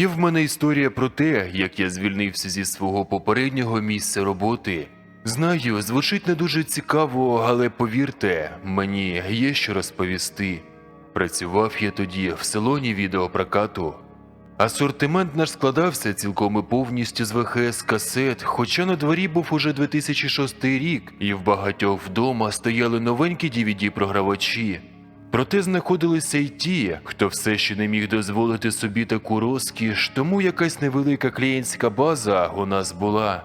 Є в мене історія про те, як я звільнився зі свого попереднього місця роботи. Знаю, звучить не дуже цікаво, але повірте, мені є що розповісти. Працював я тоді в салоні відеопрокату. Асортимент наш складався цілком і повністю з ВХС касет, хоча на дворі був уже 2006 рік, і в багатьох вдома стояли новенькі DVD-програвачі. Проте знаходилися й ті, хто все ще не міг дозволити собі таку розкіш, тому якась невелика клієнтська база у нас була.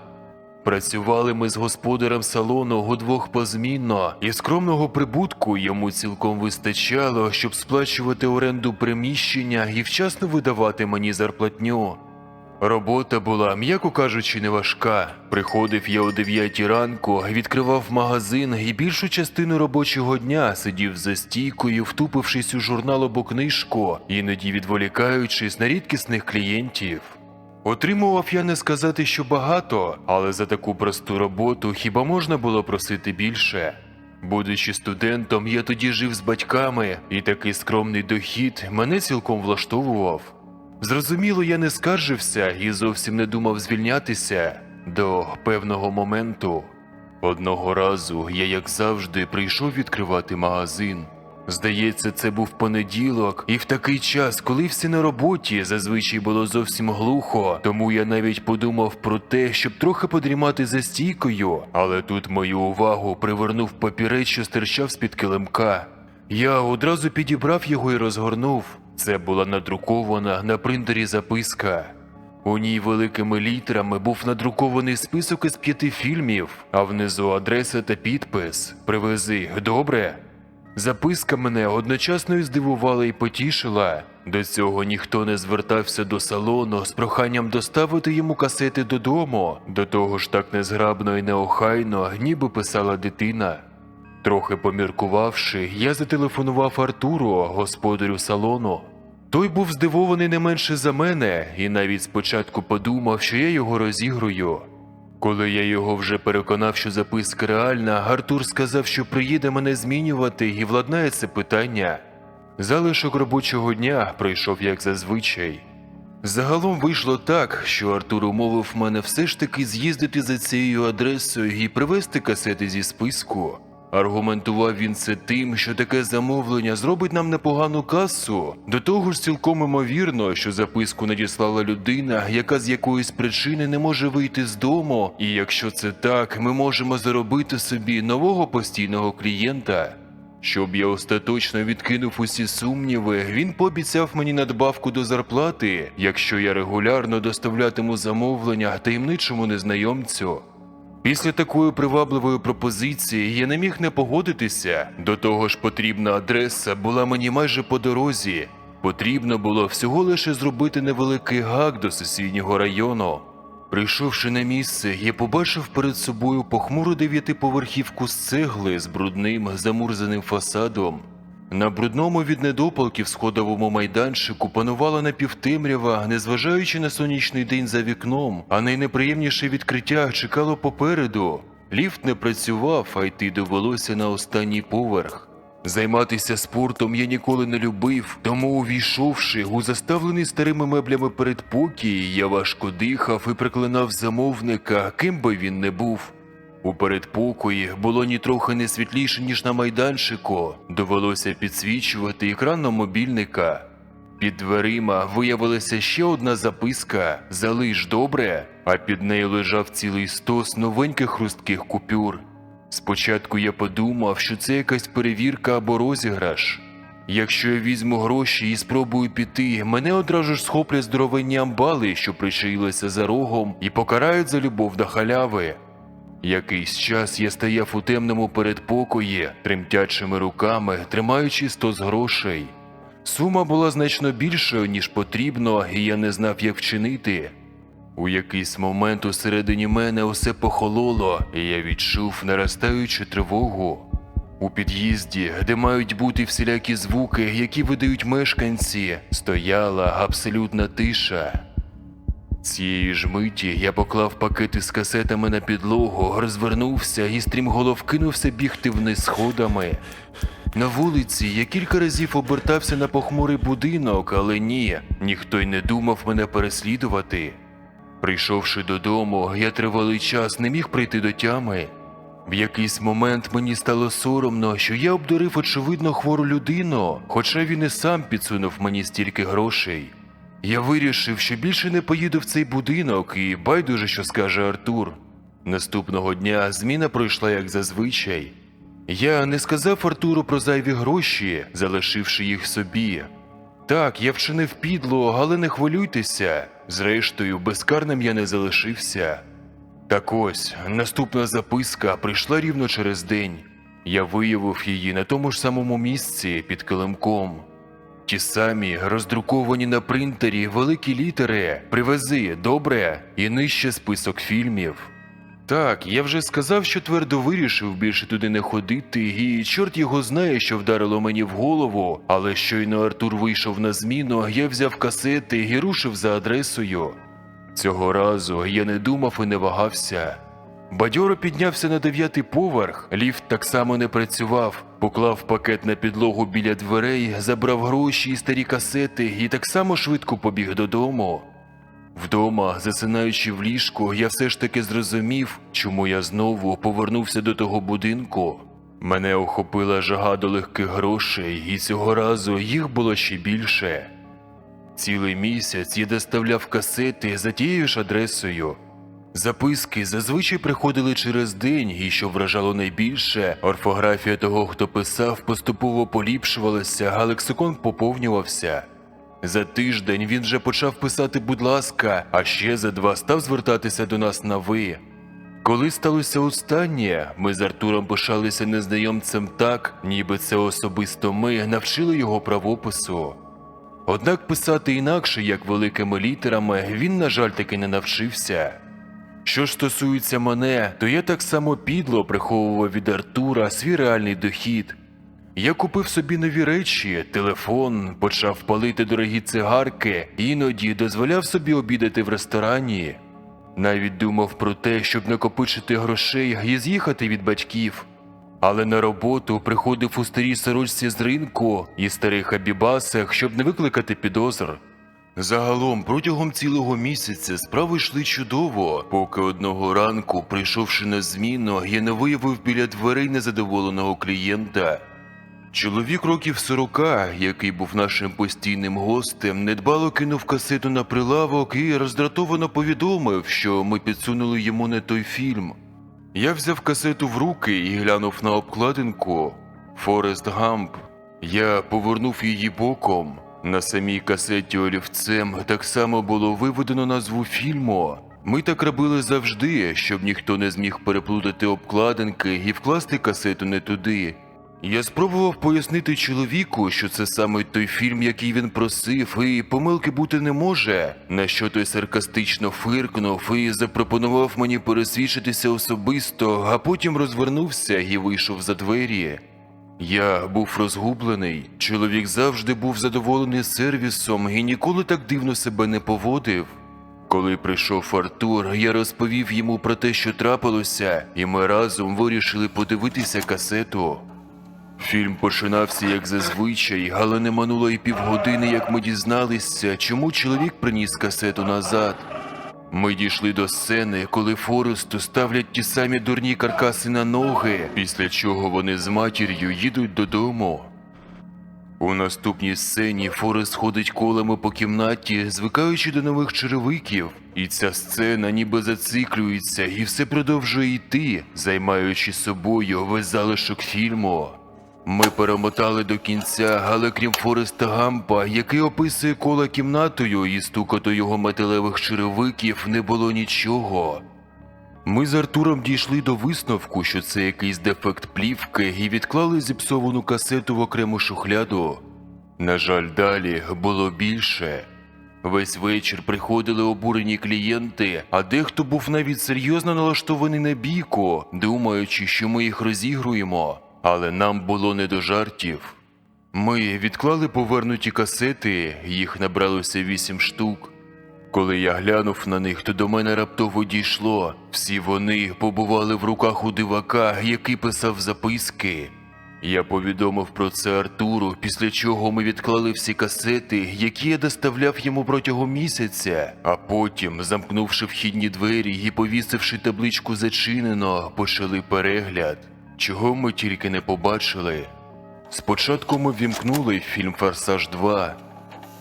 Працювали ми з господарем салону удвох позмінно, і скромного прибутку йому цілком вистачало, щоб сплачувати оренду приміщення і вчасно видавати мені зарплатню. Робота була, м'яко кажучи, не важка. Приходив я о 9 ранку, відкривав магазин і більшу частину робочого дня сидів за стійкою, втупившись у журнал або книжку, іноді відволікаючись на рідкісних клієнтів. Отримував я не сказати, що багато, але за таку просту роботу хіба можна було просити більше? Будучи студентом, я тоді жив з батьками, і такий скромний дохід мене цілком влаштовував. Зрозуміло, я не скаржився і зовсім не думав звільнятися до певного моменту. Одного разу я, як завжди, прийшов відкривати магазин. Здається, це був понеділок, і в такий час, коли всі на роботі, зазвичай було зовсім глухо, тому я навіть подумав про те, щоб трохи подрімати за стійкою, але тут мою увагу привернув папірець, що стирчав з-під килимка. Я одразу підібрав його і розгорнув. Це була надрукована на принтері записка. У ній великими літерами був надрукований список із п'яти фільмів, а внизу адреса та підпис Привези, добре? Записка мене одночасно і здивувала і потішила. До цього ніхто не звертався до салону з проханням доставити йому касети додому. До того ж так незграбно і неохайно, ніби писала дитина. Трохи поміркувавши, я зателефонував Артуру, господарю салону. Той був здивований не менше за мене, і навіть спочатку подумав, що я його розігрую. Коли я його вже переконав, що записка реальна, Артур сказав, що приїде мене змінювати і владнає це питання. Залишок робочого дня пройшов як зазвичай. Загалом вийшло так, що Артур умовив мене все ж таки з'їздити за цією адресою і привезти касети зі списку. Аргументував він це тим, що таке замовлення зробить нам непогану касу. До того ж, цілком імовірно, що записку надіслала людина, яка з якоїсь причини не може вийти з дому, і якщо це так, ми можемо заробити собі нового постійного клієнта. Щоб я остаточно відкинув усі сумніви, він пообіцяв мені надбавку до зарплати, якщо я регулярно доставлятиму замовлення таємничому незнайомцю. Після такої привабливої пропозиції я не міг не погодитися. До того ж, потрібна адреса була мені майже по дорозі. Потрібно було всього лише зробити невеликий гак до сусіднього району. Прийшовши на місце, я побачив перед собою похмуру дев'ятиповерхівку з цегли з брудним замурзаним фасадом. На брудному від недопалків сходовому майданчику панувала напівтемрява, незважаючи на сонячний день за вікном, а найнеприємніше відкриття чекало попереду. Ліфт не працював, а йти довелося на останній поверх. Займатися спортом я ніколи не любив, тому, увійшовши у заставлений старими меблями передпокій, я важко дихав і приклинав замовника, ким би він не був. У передпокої було нітрохи не світліше, ніж на майданчику. Довелося підсвічувати екран на мобільника. Під дверима виявилася ще одна записка Залиш добре, а під нею лежав цілий стос новеньких хрустких купюр. Спочатку я подумав, що це якась перевірка або розіграш. Якщо я візьму гроші і спробую піти, мене одразу ж схоплять здоровенні амбали, що причаїлися за рогом, і покарають за любов до халяви. Якийсь час я стояв у темному передпокої, тремтячими руками, тримаючи стос грошей. Сума була значно більшою, ніж потрібно, і я не знав, як вчинити. У якийсь момент усередині мене усе похололо, і я відчув наростаючу тривогу. У під'їзді, де мають бути всілякі звуки, які видають мешканці, стояла абсолютна тиша. Цієї ж миті я поклав пакети з касетами на підлогу, розвернувся і стрімголов кинувся бігти вниз сходами. На вулиці я кілька разів обертався на похмурий будинок, але ні, ніхто й не думав мене переслідувати. Прийшовши додому, я тривалий час не міг прийти до тями. В якийсь момент мені стало соромно, що я обдурив очевидно хвору людину, хоча він і сам підсунув мені стільки грошей. Я вирішив, що більше не поїду в цей будинок і байдуже, що скаже Артур. Наступного дня зміна пройшла як зазвичай. Я не сказав Артуру про зайві гроші, залишивши їх собі. Так, я вчинив підло, але не хвилюйтеся. Зрештою, безкарним я не залишився. Так ось, наступна записка прийшла рівно через день. Я виявив її на тому ж самому місці під килимком. Ті самі роздруковані на принтері великі літери Привези, добре, і нижче список фільмів. Так, я вже сказав, що твердо вирішив більше туди не ходити, і чорт його знає, що вдарило мені в голову, але щойно Артур вийшов на зміну, я взяв касети і рушив за адресою. Цього разу я не думав і не вагався. Бадьоро піднявся на дев'ятий поверх, ліфт так само не працював, поклав пакет на підлогу біля дверей, забрав гроші і старі касети і так само швидко побіг додому. Вдома, засинаючи в ліжку, я все ж таки зрозумів, чому я знову повернувся до того будинку. Мене охопила жага до легких грошей, і цього разу їх було ще більше. Цілий місяць я доставляв касети за тією ж адресою. Записки зазвичай приходили через день, і що вражало найбільше, орфографія того, хто писав, поступово поліпшувалася, а лексикон поповнювався. За тиждень він вже почав писати будь ласка, а ще за два став звертатися до нас на ви. Коли сталося останнє, ми з Артуром пишалися незнайомцем так, ніби це особисто ми навчили його правопису. Однак писати інакше, як великими літерами, він, на жаль, таки не навчився. Що ж стосується мене, то я так само підло приховував від Артура свій реальний дохід. Я купив собі нові речі, телефон, почав палити дорогі цигарки, іноді дозволяв собі обідати в ресторані. Навіть думав про те, щоб накопичити грошей і з'їхати від батьків. Але на роботу приходив у старій сорочці з ринку і старих абібасах, щоб не викликати підозр. Загалом, протягом цілого місяця справи йшли чудово, поки одного ранку, прийшовши на зміну, я не виявив біля дверей незадоволеного клієнта. Чоловік років сорока, який був нашим постійним гостем, недбало кинув касету на прилавок і роздратовано повідомив, що ми підсунули йому не той фільм. Я взяв касету в руки і глянув на обкладинку Форест Гамп. Я повернув її боком. На самій касеті олівцем так само було виведено назву фільму. Ми так робили завжди, щоб ніхто не зміг переплутати обкладинки і вкласти касету не туди. Я спробував пояснити чоловіку, що це саме той фільм, який він просив, і помилки бути не може. На що той саркастично фиркнув і запропонував мені пересвідчитися особисто, а потім розвернувся і вийшов за двері. Я був розгублений. Чоловік завжди був задоволений сервісом і ніколи так дивно себе не поводив. Коли прийшов Артур, я розповів йому про те, що трапилося, і ми разом вирішили подивитися касету. Фільм починався як зазвичай, але не минуло й півгодини, як ми дізналися, чому чоловік приніс касету назад. Ми дійшли до сцени, коли Форесту ставлять ті самі дурні каркаси на ноги, після чого вони з матір'ю їдуть додому. У наступній сцені Форест ходить колами по кімнаті, звикаючи до нових черевиків, і ця сцена ніби зациклюється і все продовжує йти, займаючи собою весь залишок фільму. Ми перемотали до кінця, але крім Фореста Гампа, який описує кола кімнатою і стукоту його металевих черевиків, не було нічого. Ми з Артуром дійшли до висновку, що це якийсь дефект плівки, і відклали зіпсовану касету в окрему шухляду. На жаль, далі було більше. Весь вечір приходили обурені клієнти, а дехто був навіть серйозно налаштований на бійку, думаючи, що ми їх розігруємо, але нам було не до жартів. Ми відклали повернуті касети, їх набралося вісім штук. Коли я глянув на них, то до мене раптово дійшло. Всі вони побували в руках у дивака, який писав записки. Я повідомив про це Артуру, після чого ми відклали всі касети, які я доставляв йому протягом місяця, а потім, замкнувши вхідні двері і повісивши табличку зачинено, почали перегляд. Чого ми тільки не побачили. Спочатку ми вімкнули фільм Форсаж 2.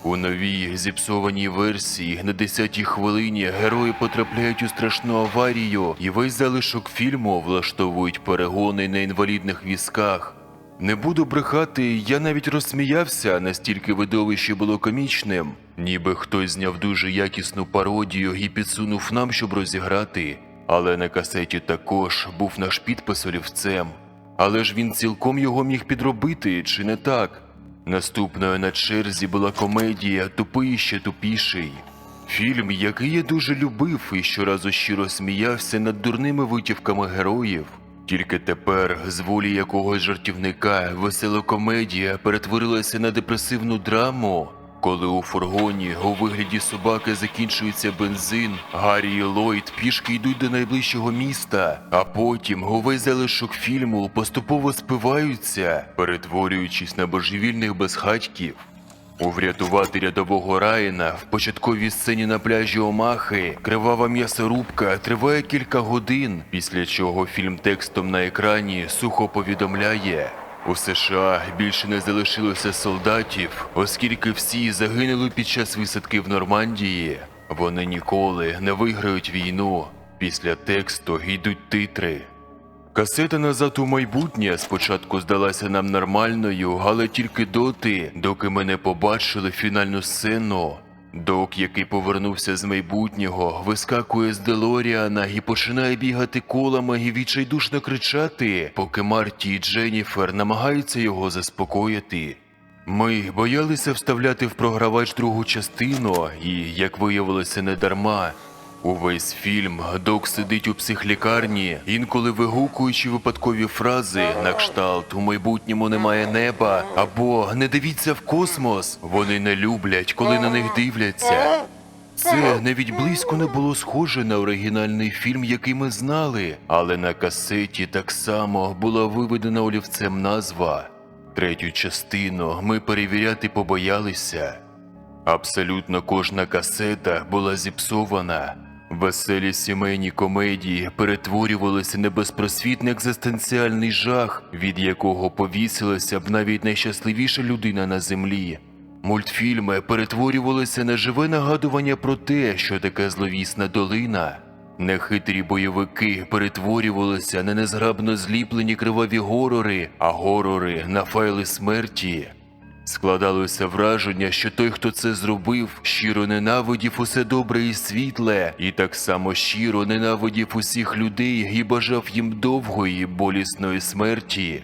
У новій зіпсованій версії на 10-й хвилині герої потрапляють у страшну аварію, і весь залишок фільму влаштовують перегони на інвалідних візках. Не буду брехати, я навіть розсміявся, настільки видовище було комічним, ніби хтось зняв дуже якісну пародію і підсунув нам, щоб розіграти. Але на касеті також був наш підпис олівцем. Але ж він цілком його міг підробити, чи не так? Наступною на черзі була комедія Тупий ще тупіший. Фільм, який я дуже любив і щоразу щиро сміявся над дурними витівками героїв. Тільки тепер, з волі якогось жартівника, весела комедія перетворилася на депресивну драму. Коли у фургоні у вигляді собаки закінчується бензин, Гаррі і Ллойд пішки йдуть до найближчого міста, а потім увесь залишок фільму поступово спиваються, перетворюючись на божевільних безхатьків. У врятувати рядового Райана в початковій сцені на пляжі Омахи кривава м'ясорубка триває кілька годин, після чого фільм текстом на екрані сухо повідомляє. У США більше не залишилося солдатів, оскільки всі загинули під час висадки в Нормандії. Вони ніколи не виграють війну. Після тексту йдуть титри. Касета назад у майбутнє спочатку здалася нам нормальною, але тільки доти, доки ми не побачили фінальну сцену. Док, який повернувся з майбутнього, вискакує з Делоріана і починає бігати колами і відчайдушно кричати, поки Марті і Дженніфер намагаються його заспокоїти. Ми боялися вставляти в програвач другу частину, і, як виявилося, не дарма. Увесь фільм док сидить у психлікарні, інколи вигукуючи випадкові фрази на кшталт у майбутньому немає неба або не дивіться в космос. Вони не люблять, коли на них дивляться. Це навіть близько не було схоже на оригінальний фільм, який ми знали, але на касеті так само була виведена олівцем назва. Третю частину ми перевіряти побоялися. Абсолютно кожна касета була зіпсована. Веселі сімейні комедії перетворювалися на безпросвітний екзистенціальний жах, від якого повісилася б навіть найщасливіша людина на землі. Мультфільми перетворювалися на живе нагадування про те, що таке зловісна долина. Нехитрі бойовики перетворювалися на незграбно зліплені криваві горори, а горори на файли смерті. Складалося враження, що той, хто це зробив, щиро ненавидів усе добре і світле, і так само щиро ненавидів усіх людей і бажав їм довгої, болісної смерті.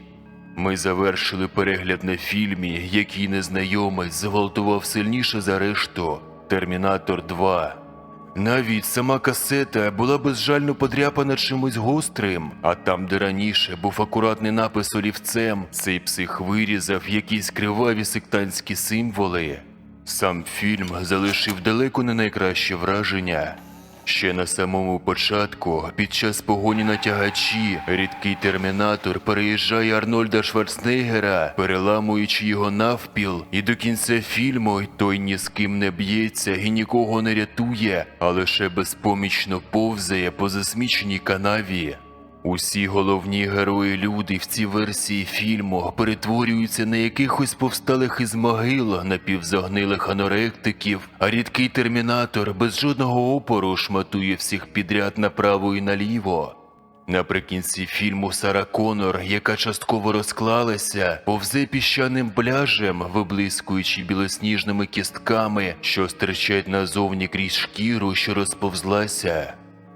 Ми завершили перегляд на фільмі, який незнайомець зґвалтував сильніше за решту Термінатор 2. Навіть сама касета була безжально подряпана чимось гострим, а там, де раніше був акуратний напис олівцем, цей псих вирізав якісь криваві сектантські символи. Сам фільм залишив далеко не найкраще враження. Ще на самому початку, під час погоні на тягачі, рідкий термінатор переїжджає Арнольда Шварценеггера, переламуючи його навпіл, і до кінця фільму той ні з ким не б'ється і нікого не рятує, а лише безпомічно повзає по засміченій канаві. Усі головні герої люди в цій версії фільму перетворюються на якихось повсталих із могил напівзагнилих аноректиків, а рідкий термінатор без жодного опору шматує всіх підряд направо і наліво. Наприкінці фільму Сара Конор, яка частково розклалася, повзе піщаним пляжем, виблискуючи білосніжними кістками, що стирчать назовні крізь шкіру, що розповзлася.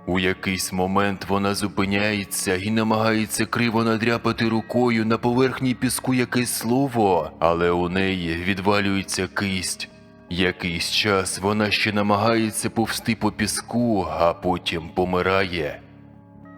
У якийсь момент вона зупиняється і намагається криво надряпати рукою на поверхні піску якесь слово, але у неї відвалюється кисть. Якийсь час вона ще намагається повсти по піску, а потім помирає.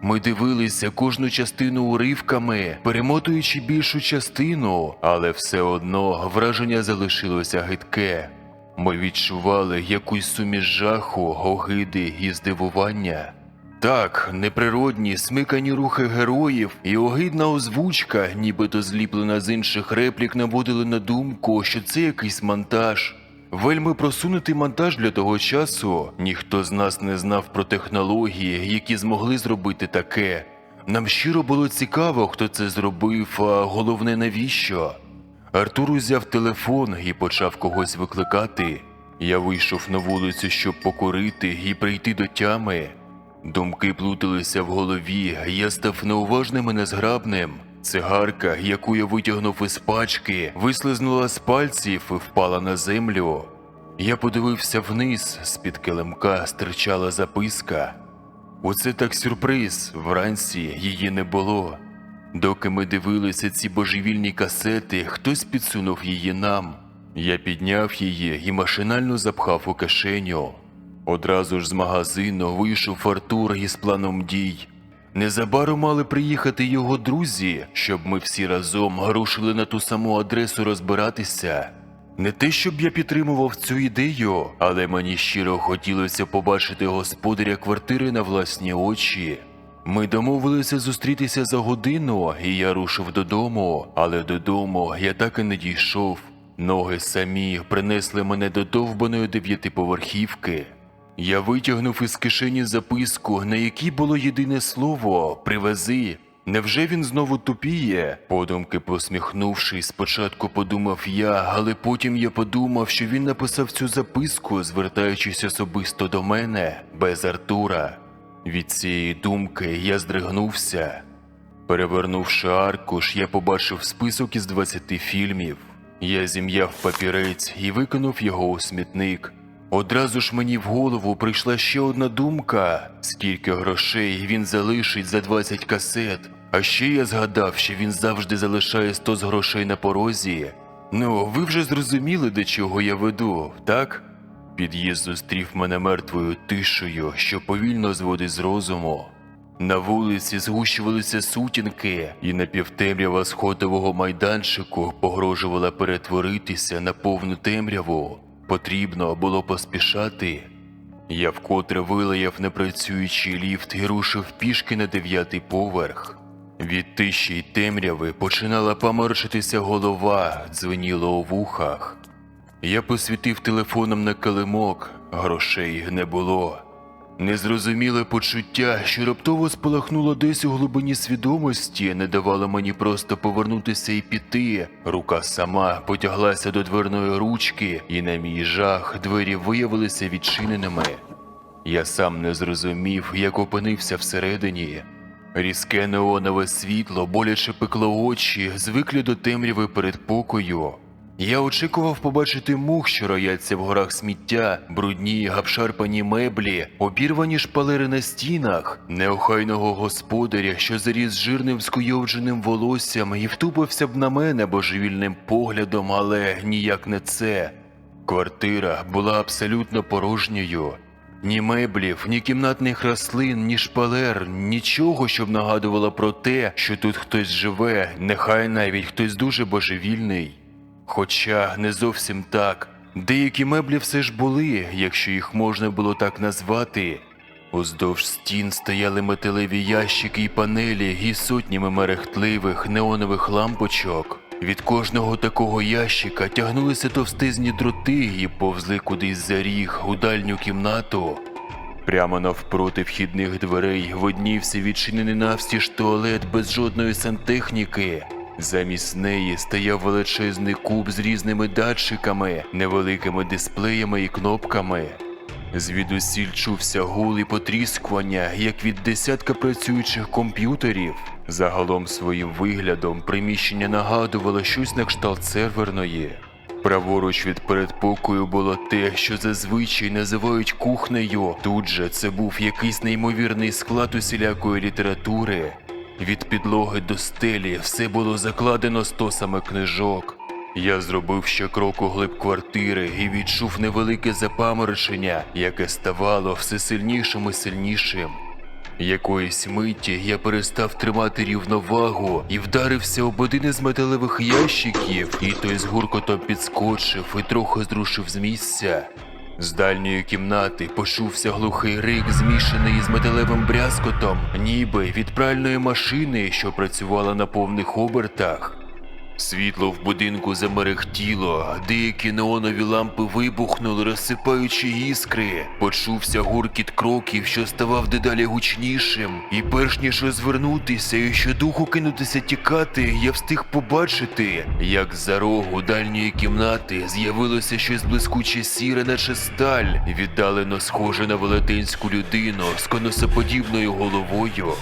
Ми дивилися кожну частину уривками, перемотуючи більшу частину, але все одно враження залишилося гидке. Ми відчували якусь суміш жаху, огиди і здивування. Так, неприродні, смикані рухи героїв і огидна озвучка, нібито зліплена з інших реплік, наводили на думку, що це якийсь монтаж. Вельми просунутий монтаж для того часу. Ніхто з нас не знав про технології, які змогли зробити таке. Нам щиро було цікаво, хто це зробив, а головне навіщо. Артур узяв телефон і почав когось викликати. Я вийшов на вулицю, щоб покурити і прийти до тями. Думки плуталися в голові, я став неуважним і незграбним. Цигарка, яку я витягнув із пачки, вислизнула з пальців і впала на землю. Я подивився вниз, з-під килимка стирчала записка. Оце так сюрприз, вранці її не було. Доки ми дивилися ці божевільні касети, хтось підсунув її нам. Я підняв її і машинально запхав у кишеню. Одразу ж з магазину вийшов Артур із планом дій. Незабаром мали приїхати його друзі, щоб ми всі разом рушили на ту саму адресу розбиратися. Не те, щоб я підтримував цю ідею, але мені щиро хотілося побачити господаря квартири на власні очі. Ми домовилися зустрітися за годину, і я рушив додому, але додому я так і не дійшов. Ноги самі принесли мене до довбаної дев'ятиповерхівки. Я витягнув із кишені записку, на якій було єдине слово привези. Невже він знову тупіє? Подумки посміхнувшись, спочатку подумав я, але потім я подумав, що він написав цю записку, звертаючись особисто до мене, без Артура. Від цієї думки я здригнувся. Перевернувши аркуш, я побачив список із 20 фільмів. Я зім'яв папірець і викинув його у смітник. Одразу ж мені в голову прийшла ще одна думка: скільки грошей він залишить за 20 касет. А ще я згадав, що він завжди залишає 100 з грошей на порозі. Ну, ви вже зрозуміли, до чого я веду, так? Під'їзд зустрів мене мертвою тишею, що повільно зводить з розуму. На вулиці згущувалися сутінки, і напівтемрява сходового майданчику погрожувала перетворитися на повну темряву. Потрібно було поспішати. Я вкотре вилаяв непрацюючий ліфт і рушив пішки на дев'ятий поверх. Від тиші й темряви починала поморщитися голова, дзвеніло у вухах. Я посвітив телефоном на килимок, грошей не було. Незрозуміле почуття, що раптово спалахнуло десь у глибині свідомості, не давало мені просто повернутися і піти. Рука сама потяглася до дверної ручки, і на мій жах двері виявилися відчиненими. Я сам не зрозумів, як опинився всередині. Різке неонове світло боляче пекло очі, звиклі до темряви передпокою. Я очікував побачити мух, що рояться в горах сміття, брудні, гапшарпані меблі, обірвані шпалери на стінах, неохайного господаря, що заріс жирним скуйовдженим волоссям і втупився б на мене божевільним поглядом, але ніяк не це. Квартира була абсолютно порожньою. Ні меблів, ні кімнатних рослин, ні шпалер, нічого, щоб нагадувало про те, що тут хтось живе, нехай навіть хтось дуже божевільний. Хоча не зовсім так. Деякі меблі все ж були, якщо їх можна було так назвати. Уздовж стін стояли металеві ящики і панелі із сотнями мерехтливих неонових лампочок. Від кожного такого ящика тягнулися товстезні дроти і повзли кудись за ріг у дальню кімнату. Прямо навпроти вхідних дверей виднівся відчинений навстіж туалет без жодної сантехніки. Замість неї стояв величезний куб з різними датчиками, невеликими дисплеями і кнопками. Звідусіль чувся гул і потріскування, як від десятка працюючих комп'ютерів. Загалом своїм виглядом приміщення нагадувало щось на кшталт серверної. Праворуч від передпокою було те, що зазвичай називають кухнею. Тут же це був якийсь неймовірний склад усілякої літератури. Від підлоги до стелі все було закладено стосами книжок. Я зробив ще крок у глиб квартири і відчув невелике запаморочення, яке ставало все сильнішим і сильнішим. Якоїсь миті я перестав тримати рівновагу і вдарився об один із металевих ящиків, і той з гуркотом підскочив і трохи зрушив з місця. З дальньої кімнати почувся глухий рик, змішаний із металевим брязкотом, ніби від пральної машини, що працювала на повних обертах. Світло в будинку замерехтіло, деякі неонові лампи вибухнули, розсипаючи іскри. Почувся гуркіт кроків, що ставав дедалі гучнішим. І перш ніж розвернутися і щодуху кинутися тікати, я встиг побачити, як з-за рогу дальньої кімнати з'явилося щось блискуче сіре, наче сталь, віддалено схоже на велетенську людину з конусоподібною головою.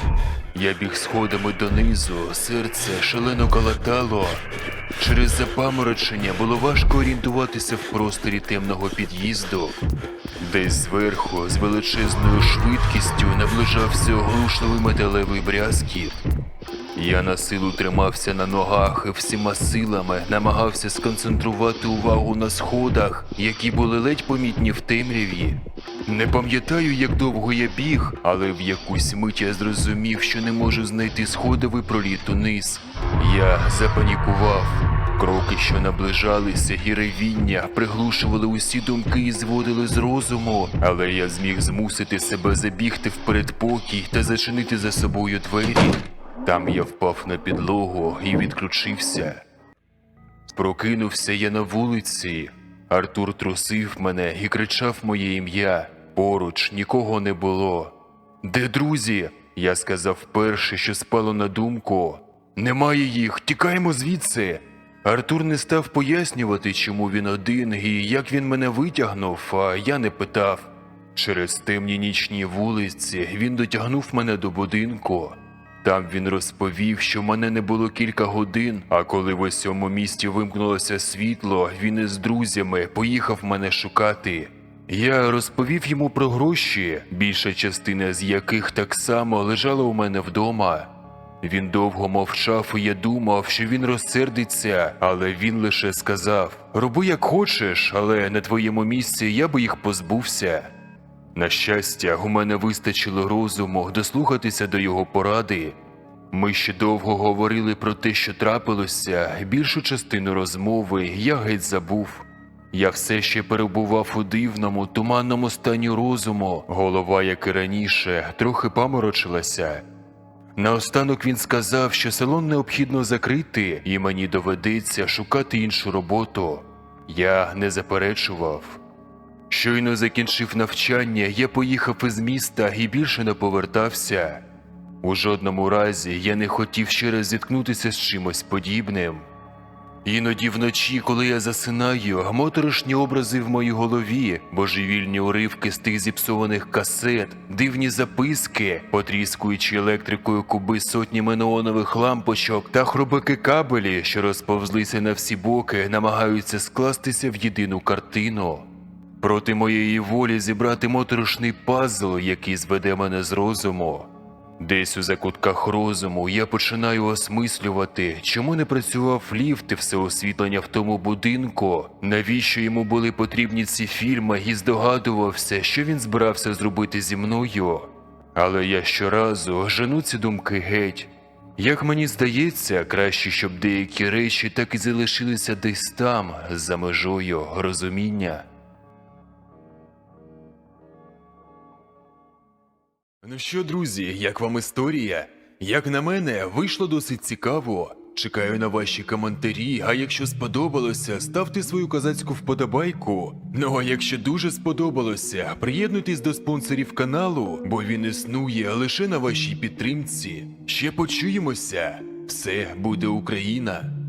Я біг сходами донизу, серце шалено калатало. Через запаморочення було важко орієнтуватися в просторі темного під'їзду. Десь зверху, з величезною швидкістю, наближався оглушливий металевий брязкіт. Я на силу тримався на ногах і всіма силами намагався сконцентрувати увагу на сходах, які були ледь помітні в темряві. Не пам'ятаю, як довго я біг, але в якусь мить я зрозумів, що не можу знайти сходовий проліт униз. Я запанікував. Кроки, що наближалися, і ревіння приглушували усі думки і зводили з розуму, але я зміг змусити себе забігти в передпокій та зачинити за собою двері. Там я впав на підлогу і відключився. Прокинувся я на вулиці. Артур трусив мене і кричав моє ім'я. Поруч нікого не було. Де друзі? Я сказав перше, що спало на думку. Немає їх, тікаємо звідси. Артур не став пояснювати, чому він один і як він мене витягнув, а я не питав. Через темні нічні вулиці він дотягнув мене до будинку. Там він розповів, що мене не було кілька годин, а коли в усьому місті вимкнулося світло, він із друзями поїхав мене шукати. Я розповів йому про гроші, більша частина з яких так само лежала у мене вдома. Він довго мовчав, і я думав, що він розсердиться, але він лише сказав: Роби як хочеш, але на твоєму місці я би їх позбувся. На щастя, у мене вистачило розуму дослухатися до його поради. Ми ще довго говорили про те, що трапилося, більшу частину розмови я геть забув. Я все ще перебував у дивному, туманному стані розуму, голова, як і раніше, трохи поморочилася. Наостанок він сказав, що салон необхідно закрити, і мені доведеться шукати іншу роботу. Я не заперечував. Щойно закінчив навчання, я поїхав із міста і більше не повертався. У жодному разі я не хотів ще раз зіткнутися з чимось подібним. Іноді вночі, коли я засинаю, моторошні образи в моїй голові, божевільні уривки з тих зіпсованих касет, дивні записки, потріскуючи електрикою куби сотнями неонових лампочок та хробаки кабелі, що розповзлися на всі боки, намагаються скластися в єдину картину. Проти моєї волі зібрати моторошний пазл, який зведе мене з розуму. Десь у закутках розуму я починаю осмислювати, чому не працював ліфт і все освітлення в тому будинку, навіщо йому були потрібні ці фільми, і здогадувався, що він збирався зробити зі мною. Але я щоразу жену ці думки геть. Як мені здається, краще, щоб деякі речі так і залишилися десь там, за межою розуміння. Ну що, друзі, як вам історія? Як на мене, вийшло досить цікаво. Чекаю на ваші коментарі, а якщо сподобалося, ставте свою козацьку вподобайку. Ну а якщо дуже сподобалося, приєднуйтесь до спонсорів каналу, бо він існує лише на вашій підтримці. Ще почуємося. Все буде Україна!